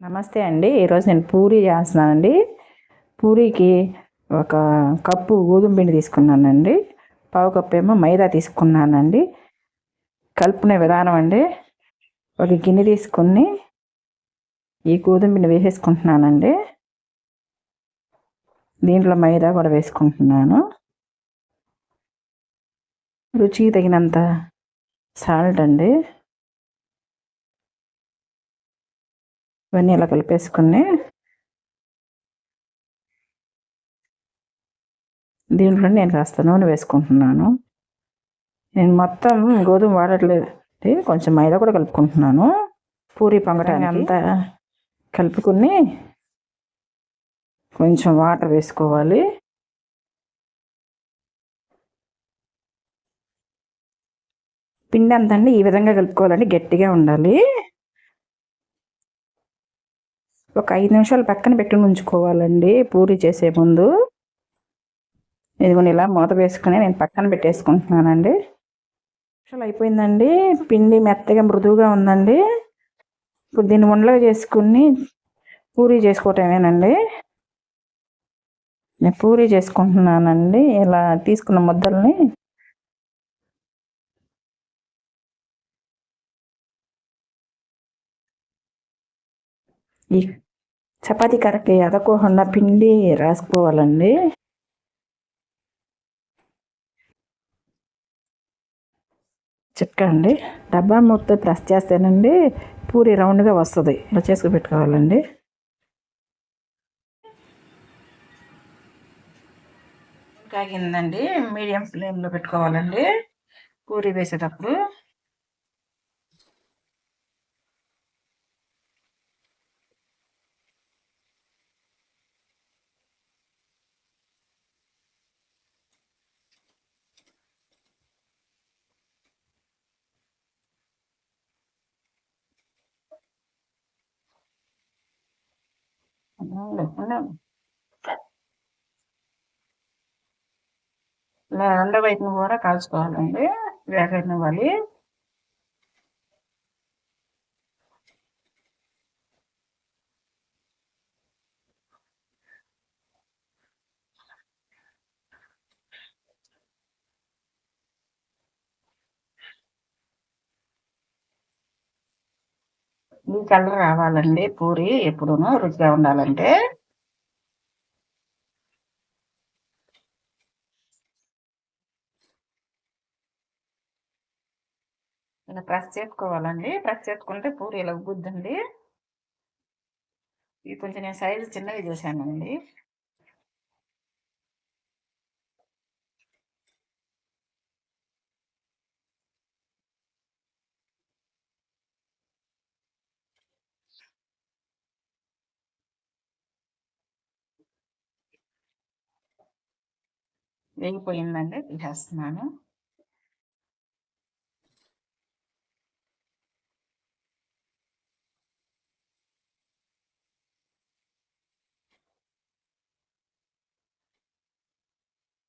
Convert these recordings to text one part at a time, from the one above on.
నమస్తే అండి. ఈరోజు నేను పూరి చేస్తున్నానండి. పూరీకి ఒక కప్పు గోధుమ పిండి తీసుకున్నానండి. పావు కప్పు ఏమో మైదా తీసుకున్నానండి. కలుపుకునే విధానం అండి. ఒక గిన్నె తీసుకుని ఈ గోధుమ పిండి వేసేసుకుంటున్నానండి. దీంట్లో మైదా కూడా వేసుకుంటున్నాను. రుచికి తగినంత సాల్ట్ అండి. ఇవన్నీ ఇలా కలిపేసుకుని దీంట్లో నేను కాస్త నూనె వేసుకుంటున్నాను. నేను మొత్తం గోధుమ వాడట్లేదు కొంచెం మైదా కూడా కలుపుకుంటున్నాను. పూరి పొంగటానికి అంతా కలుపుకుని కొంచెం వాటర్ వేసుకోవాలి. పిండి అంతా ఈ విధంగా కలుపుకోవాలండి గట్టిగా ఉండాలి. ఒక ఐదు నిమిషాలు పక్కన పెట్టి ఉంచుకోవాలండి. పూరి చేసే ముందు. ఇదిగోని ఇలా మూత వేసుకుని నేను పక్కన పెట్టేసుకుంటున్నానండి. నిమిషాలు అయిపోయిందండి. పిండి మెత్తగా మృదువుగా ఉందండి. ఇప్పుడు దీన్ని ఉండలుగా చేసుకుని పూరి చేసుకోవటమేనండి. నేను పూరి చేసుకుంటున్నానండి. ఇలా తీసుకున్న ముద్దల్ని ఈ చపాతీ కరెక్ట్ ఎదకోకుండా పిండి రాసుకోవాలండి. చిట్కా అండి. డబ్బా మూత ప్రెస్ చేస్తేనండి. పూరి రౌండ్గా వస్తుంది. ఇలా చేసుకు పెట్టుకోవాలండి. కాగిందండి మీడియం ఫ్లేమ్లో పెట్టుకోవాలండి. పూరి వేసేటప్పుడు. ఇలా రెండో వైపును కూడా కాల్చుకోవాలండి. వేగనివ్వాలి ఈ కలర్ రావాలండి పూరి ఎప్పుడును రుచిగా ఉండాలంటే. ఇలా ప్రెస్ చేసుకోవాలండి ప్రెస్ చేసుకుంటే పూరి ఇలా ఉగ్గుద్దండి ఇది కొంచెం నేను సైజు చిన్నవి చూశానండి. వేగిపోయిందండి తీసేస్తున్నాను.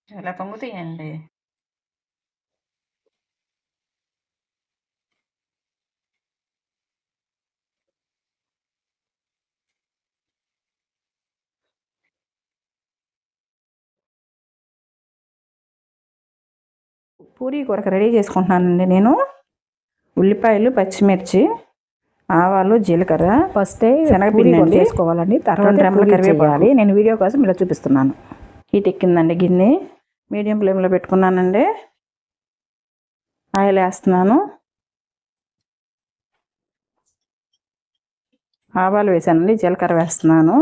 ఇలా పొంగుతాయండి. పూరి కొరకు రెడీ చేసుకుంటున్నానండి నేను. ఉల్లిపాయలు పచ్చిమిర్చి ఆవాలు జీలకర్ర ఫస్ట్ శనగపిండి చేసుకోవాలండి. తర్వాత రెమ్మల కరివేపాలి నేను వీడియో కోసం ఇలా చూపిస్తున్నాను. హీట్ ఎక్కిందండి గిన్నె. మీడియం ఫ్లేమ్లో పెట్టుకున్నానండి. ఆయిల్ వేస్తున్నాను. ఆవాలు వేసానండి జీలకర్ర వేస్తున్నాను.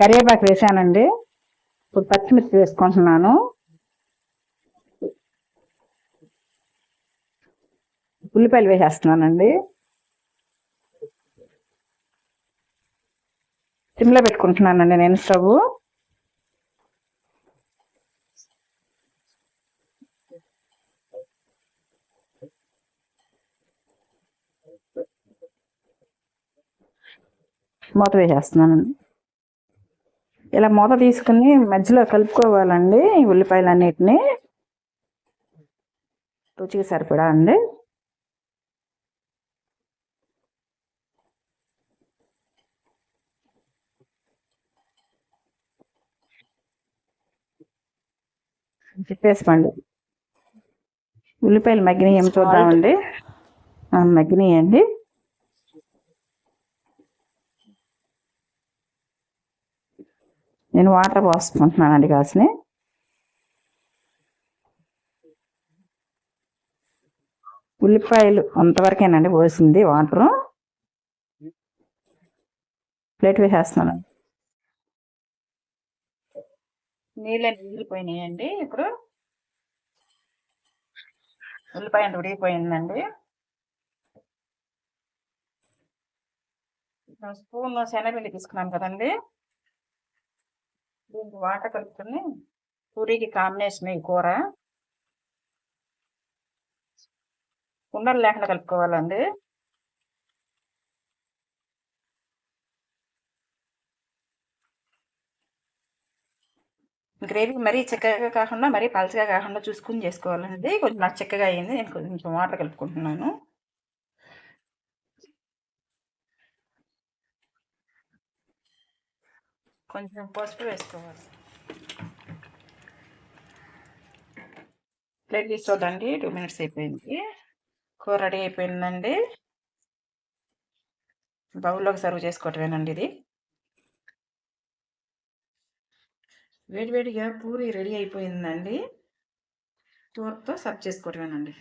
కరివేపాకు వేసానండి. ఇప్పుడు పచ్చిమిర్చి వేసుకుంటున్నాను. ఉల్లిపాయలు వేసేస్తున్నానండి. సిమ్లో పెట్టుకుంటున్నానండి నేను స్టవ్. మూత వేసేస్తున్నానండి. ఇలా మూత తీసుకుని మధ్యలో కలుపుకోవాలండి ఉల్లిపాయలు అన్నిటిని రుచికి సరిపడా అండి. చెప్పేసుకోండి. ఉల్లిపాయలు మగ్గినాయి ఏం చూద్దామండి. ఆ, మగ్గినాయండి. నేను వాటర్ పోసుకుంటున్నానండి కాసిని ఉల్లిపాయలు అంతవరకేనండి పోసింది వాటరు ప్లేట్ వేసేస్తున్నాను. నీళ్ళు ఉడిగిపోయినాయండి ఇప్పుడు. ఉల్లిపాయ అంత ఉడిగిపోయిందండి స్పూన్ శనగపిండి తీసుకున్నాం కదండి. దీనికి వాటర్ కలుపుకుని పూరీకి కాంబినేషన్ ఈ కూర. ఉండలు లేకుండా కలుపుకోవాలండి. గ్రేవీ మరీ చిక్కగా కాకుండా మరీ పలచగా కాకుండా చూసుకుని చేసుకోవాలండి. కొంచెం నాకు చిక్కగా అయ్యింది నేను కొంచెం వాటర్ కలుపుకుంటున్నాను. కొంచెం పసుపు వేసుకోవాలి ప్లేట్ తీసుకోదండి టూ మినిట్స్ అయిపోయింది కూర రెడీ అయిపోయిందండి బౌల్లోకి సర్వ్ చేసుకోవటమేనండి ఇది వేడివేడిగా పూరి రెడీ అయిపోయిందండి తోర్తో సర్వ్ చేసుకోవటమేనండి